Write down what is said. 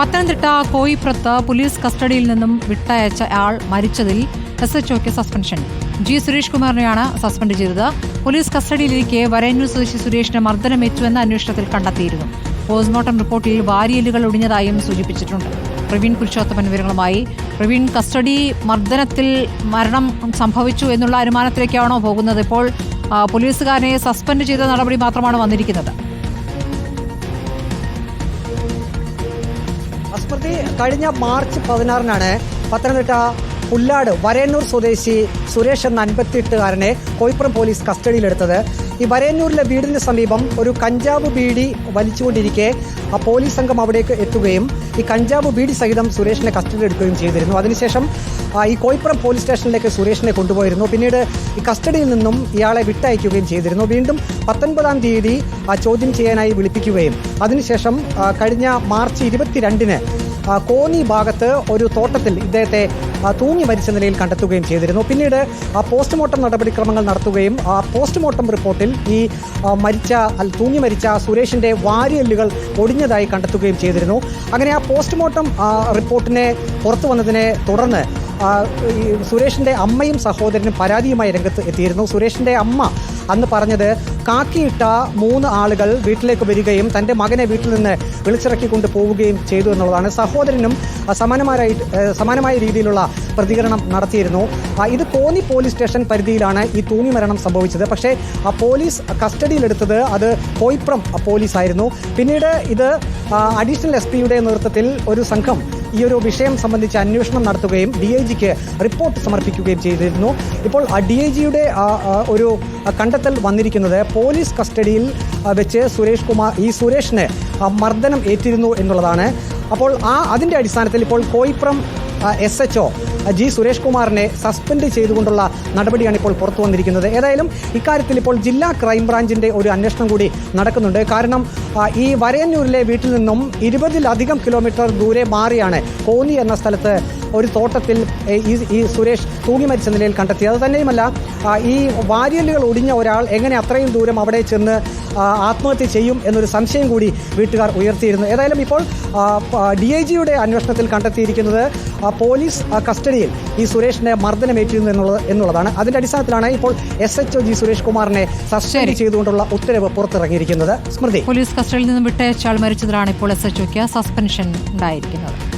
Pathanamthitta കോയിപ്രത്ത് police കസ്റ്റഡിയിൽ നിന്നും വിട്ടയച്ച ആൾ മരിച്ചതിൽ S H O suspension G Suresh കുമാറിനെയാണ് suspend ചെയ്തത്. പോലീസ് കസ്റ്റഡിയിലിരിക്കെ വരയന്നൂർ സ്വദേശി സുരേഷിന് മർദ്ദനമേറ്റുവെന്ന അന്വേഷണത്തിൽ കണ്ടെത്തിയിരുന്നു. പോസ്റ്റ്മോർട്ടം റിപ്പോർട്ടിൽ വാരിയലുകൾ ഒടിഞ്ഞതായും സൂചിപ്പിച്ചിട്ടുണ്ട്. പ്രവീൺ പുരുഷോത്തമൻ വിവരങ്ങളുമായി. പ്രവീൺ കസ്റ്റഡി മർദ്ദനത്തിൽ മരണം സംഭവിച്ചു എന്നുള്ള അനുമാനത്തിലേക്കാണോ പോകുന്നത്? ഇപ്പോൾ പോലീസുകാരനെ സസ്പെൻഡ് ചെയ്ത നടപടി മാത്രമാണ് വന്നിരിക്കുന്നത്. കഴിഞ്ഞ മാർച്ച് പതിനാറിനാണ് പത്തനംതിട്ട പുല്ലാട് വരേന്നൂർ സ്വദേശി സുരേഷ് എന്ന അൻപത്തിയെട്ടുകാരനെ കോയിപ്പുറം പോലീസ് കസ്റ്റഡിയിലെടുത്തത്. ഈ വരേന്നൂരിലെ വീടിന് സമീപം ഒരു കഞ്ചാവ് ബീഡി വലിച്ചുകൊണ്ടിരിക്കെ ആ പോലീസ് സംഘം അവിടേക്ക് എത്തുകയും ഈ കഞ്ചാവ് ബീഡി സഹിതം സുരേഷിനെ കസ്റ്റഡിയിലെടുക്കുകയും ചെയ്തിരുന്നു. അതിനുശേഷം ഈ കോയിപ്പുറം പോലീസ് സ്റ്റേഷനിലേക്ക് സുരേഷിനെ കൊണ്ടുപോയിരുന്നു. പിന്നീട് ഈ കസ്റ്റഡിയിൽ നിന്നും ഇയാളെ വിട്ടയക്കുകയും ചെയ്തിരുന്നു. വീണ്ടും പത്തൊൻപതാം തീയതി ആ, ചോദ്യം ചെയ്യാനായി വിളിപ്പിക്കുകയും. അതിനുശേഷം കഴിഞ്ഞ മാർച്ച് ഇരുപത്തിരണ്ടിന് കോന്നി ഭാഗത്ത് ഒരു തോട്ടത്തിൽ ഇദ്ദേഹത്തെ തൂങ്ങി മരിച്ച നിലയിൽ കണ്ടെത്തുകയും ചെയ്തിരുന്നു. പിന്നീട് ആ പോസ്റ്റ്മോർട്ടം നടപടിക്രമങ്ങൾ നടത്തുകയും ആ പോസ്റ്റ്മോർട്ടം റിപ്പോർട്ടിൽ ഈ മരിച്ച തൂങ്ങി മരിച്ച സുരേഷിന്റെ വാരിയല്ലുകൾ ഒടിഞ്ഞതായി കണ്ടെത്തുകയും ചെയ്തിരുന്നു. അങ്ങനെ ആ പോസ്റ്റ്മോർട്ടം റിപ്പോർട്ടിനെ പുറത്തു വന്നതിനെ തുടർന്ന് സുരേഷിന്റെ അമ്മയും സഹോദരനും പരാതിയുമായി രംഗത്ത് എത്തിയിരുന്നു. സുരേഷിന്റെ അമ്മ അന്ന് പറഞ്ഞത് കാക്കിയിട്ട മൂന്ന് ആളുകൾ വീട്ടിലേക്ക് വരികയും തന്റെ മകനെ വീട്ടിൽ നിന്ന് വിളിച്ചിറക്കിക്കൊണ്ട് പോവുകയും ചെയ്തു എന്നുള്ളതാണ്. സഹോദരനും സമാനമായ സമാനമായ രീതിയിലുള്ള പ്രതികരണം നടത്തിയിരുന്നു. ഇത് കോന്നി പോലീസ് സ്റ്റേഷൻ പരിധിയിലാണ് ഈ തൂങ്ങി മരണം സംഭവിച്ചത്. പക്ഷേ ആ പോലീസ് കസ്റ്റഡിയിലെടുത്തത് അത് കോയിപ്രം പോലീസായിരുന്നു. പിന്നീട് ഇത് അഡീഷണൽ എസ് പിയുടെ നേതൃത്വത്തിൽ ഒരു സംഘം ഈ ഒരു വിഷയം സംബന്ധിച്ച് അന്വേഷണം നടത്തുകയും ഡി ഐ ജിക്ക് റിപ്പോർട്ട് സമർപ്പിക്കുകയും ചെയ്തിരുന്നു. ഇപ്പോൾ ഡി ഐ ജിയുടെ ഒരു കണ്ടെത്തൽ വന്നിരിക്കുന്നത് പോലീസ് കസ്റ്റഡിയിൽ വെച്ച് സുരേഷ് കുമാർ ഈ സുരേഷിന് മർദ്ദനം ഏറ്റിരുന്നു എന്നുള്ളതാണ്. അപ്പോൾ ആ അതിന്റെ അടിസ്ഥാനത്തിൽ ഇപ്പോൾ Koipram S H O G Suresh കുമാറിനെ സസ്പെൻഡ് ചെയ്തുകൊണ്ടുള്ള നടപടിയാണ് ഇപ്പോൾ പുറത്തു വന്നിരിക്കുന്നത്. ഏതായാലും ഇക്കാര്യത്തിൽ ഇപ്പോൾ ജില്ലാ ക്രൈംബ്രാഞ്ചിന്റെ ഒരു അന്വേഷണം കൂടി നടക്കുന്നുണ്ട്. കാരണം ഈ വരയന്നൂരിലെ വീട്ടിൽ നിന്നും ഇരുപതിലധികം കിലോമീറ്റർ ദൂരെ മാറിയാണ് കോന്നി എന്ന സ്ഥലത്ത് ഒരു തോട്ടത്തിൽ ഈ സുരേഷ് തൂങ്ങി മരിച്ച നിലയിൽ കണ്ടെത്തിയത്. അത് തന്നെയുമല്ല ഈ വാരിയലുകൾ ഒടിഞ്ഞ ഒരാൾ എങ്ങനെ അത്രയും ദൂരം അവിടെ ചെന്ന് ആത്മഹത്യ ചെയ്യും എന്നൊരു സംശയം കൂടി വീട്ടുകാർ ഉയർത്തിയിരുന്നു. ഏതായാലും ഇപ്പോൾ ഡി ഐ ജിയുടെ അന്വേഷണത്തിൽ കണ്ടെത്തിയിരിക്കുന്നത് പോലീസ് കസ്റ്റഡിയിൽ ഈ സുരേഷിനെ മർദ്ദനമേറ്റിരുന്നു എന്നുള്ളത് എന്നുള്ളതാണ്. അതിന്റെ അടിസ്ഥാനത്തിലാണ് ഇപ്പോൾ S H O G Suresh കുമാറിനെ സസ്പെൻഡ് ചെയ്തുകൊണ്ടുള്ള ഉത്തരവ് പുറത്തിറങ്ങിയിരിക്കുന്നത്. സ്മൃതി. പോലീസ് കസ്റ്റഡിയിൽ നിന്നും വിട്ടയച്ചാൾ മരിച്ചതിലാണ് ഇപ്പോൾ എസ് എച്ച് ഒക്ക് സസ്പെൻഷൻ ഉണ്ടായിരിക്കുന്നത്.